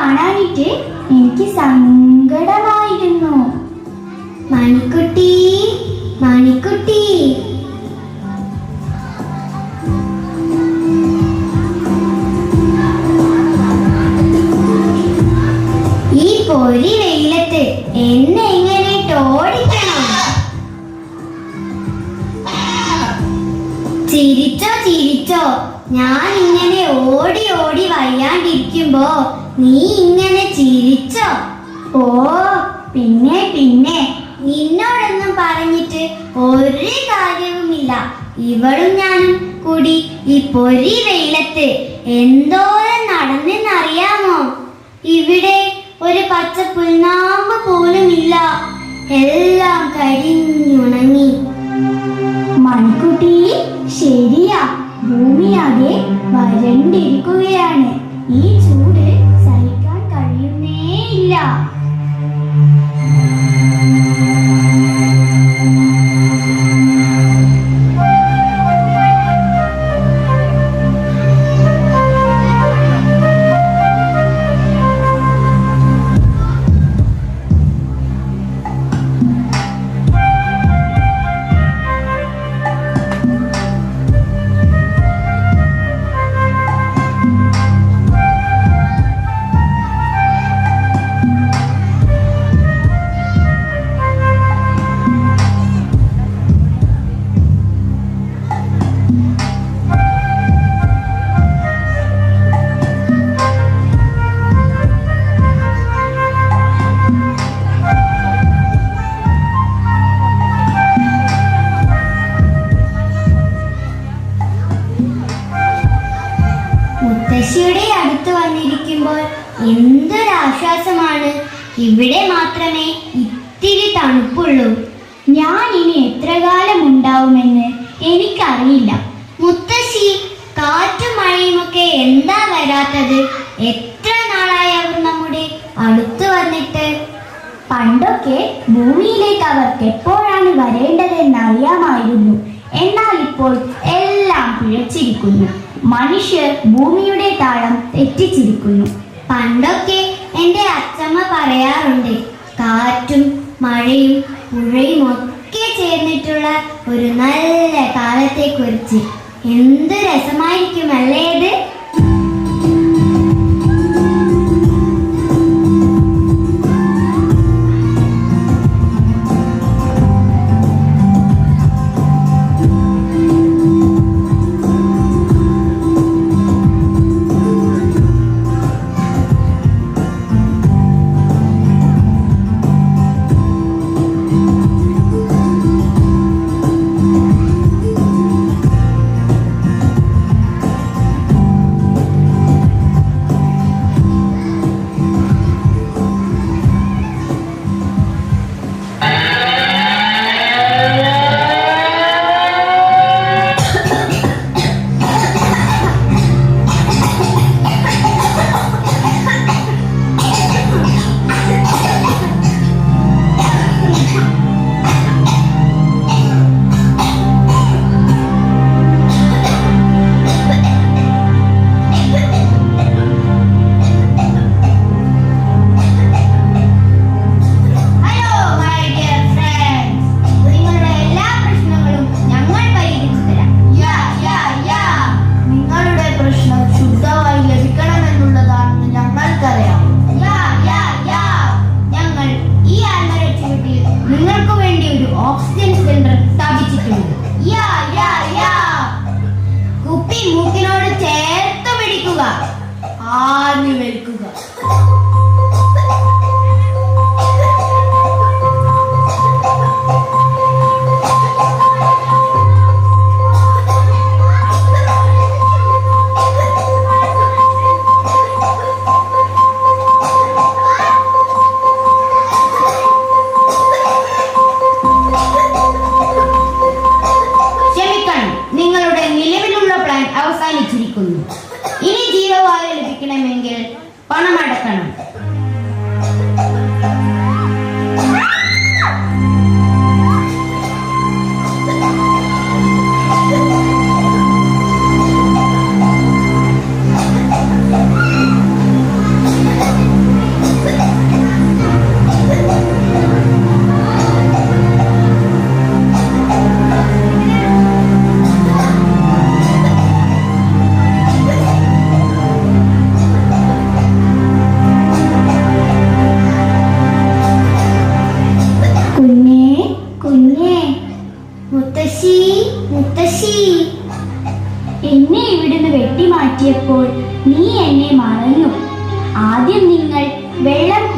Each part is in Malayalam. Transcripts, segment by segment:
കാണാനിട്ട് എനിക്ക് സങ്കടമായിരുന്നു. മണിക്കുട്ടി മണിക്കുട്ടി. ഈ പൊരി വെയിലത്ത് എന്നെ ഇങ്ങനെ ഓടിക്കണം? ചിരിച്ചോ ചിരിച്ചോ. ഞാൻ ഇങ്ങനെ ഓടി ഓടി വയ്യാണ്ടിരിക്കുമ്പോ നീ ഇങ്ങനെ ചിരിച്ചോ? ഓ പിന്നെ പിന്നെ. നിന്നോടൊന്നും പറഞ്ഞിട്ട് ഒരു കാര്യവുമില്ല. ഇവളും ഞാനും കൂടി ഈ പൊരി വെയിലത്ത് എന്തോരം നടന്നെന്നറിയാമോ? ഇവിടെ ഒരു പച്ച പുൽനാമ്പ് പോലും ഇല്ല എല്ലാം കരിഞ്ഞുണങ്ങി. മണിക്കുട്ടി ശരിയാ ഇവിടെ മാത്രമേ ഇത്തിരി തണുപ്പുള്ളൂ. ഞാൻ ഇനി എത്ര കാലം ഉണ്ടാവുമെന്ന് എനിക്കറിയില്ല. മുത്തശ്ശി കാറ്റും മഴയുമൊക്കെ എന്താ വരാത്തത്? എത്ര നാളായി അവർ നമ്മുടെ അടുത്ത് വന്നിട്ട്? പണ്ടൊക്കെ ഭൂമിയിലേക്ക് അവർക്ക് എപ്പോഴാണ് വരേണ്ടതെന്ന് അറിയാമായിരുന്നു എന്നാൽ ഇപ്പോൾ എല്ലാം പിഴച്ചിരിക്കുന്നു. മനുഷ്യർ ഭൂമിയുടെ താളം തെറ്റിച്ചിരിക്കുന്നു. പണ്ടൊക്കെ എന്റെ അച്ഛമ്മ പറയാറുണ്ട് കാറ്റും മഴയും പുഴയും ഒക്കെ ചേർന്നിട്ടുള്ള ഒരു നല്ല കാലത്തെക്കുറിച്ച്. എന്ത് രസമായിരിക്കും അല്ലേ ഇത്?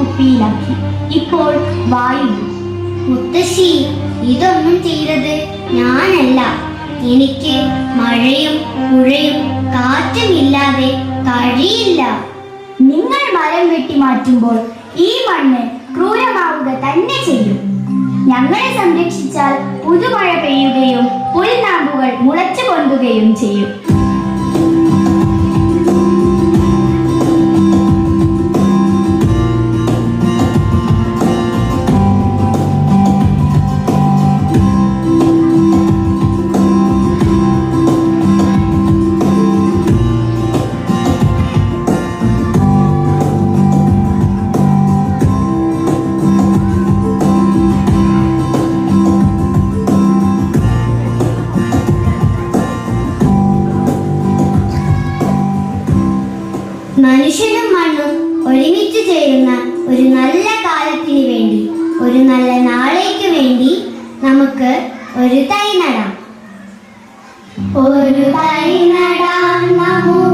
കുപ്പിയിലാക്കി. ഇപ്പോൾ വായു മുത്തശ്ശി ഇതൊന്നും ചെയ്തത് ഞാനല്ല. എനിക്ക് മഴയും പുഴയും കാറ്റും ഇല്ലാതെ കഴിയില്ല. നിങ്ങൾ മരം വെട്ടി മാറ്റുമ്പോൾ ഈ മണ്ണ് ക്രൂരമാവുക തന്നെ ചെയ്യും. ഞങ്ങളെ സംരക്ഷിച്ചാൽ പുതുമഴ പെയ്യുകയും പുൽനാമ്പുകൾ മുളച്ചു പൊന്തുകയും ചെയ്യും. മനുഷ്യനും മണ്ണും ഒരുമിച്ച് ചേരുന്ന ഒരു നല്ല കാലത്തിന് വേണ്ടി ഒരു നല്ല നാളേക്ക് വേണ്ടി നമുക്ക് ഒരു തൈ നടാം. ഒരു തൈ നടാം നമുക്കമ്മയ്ക്കു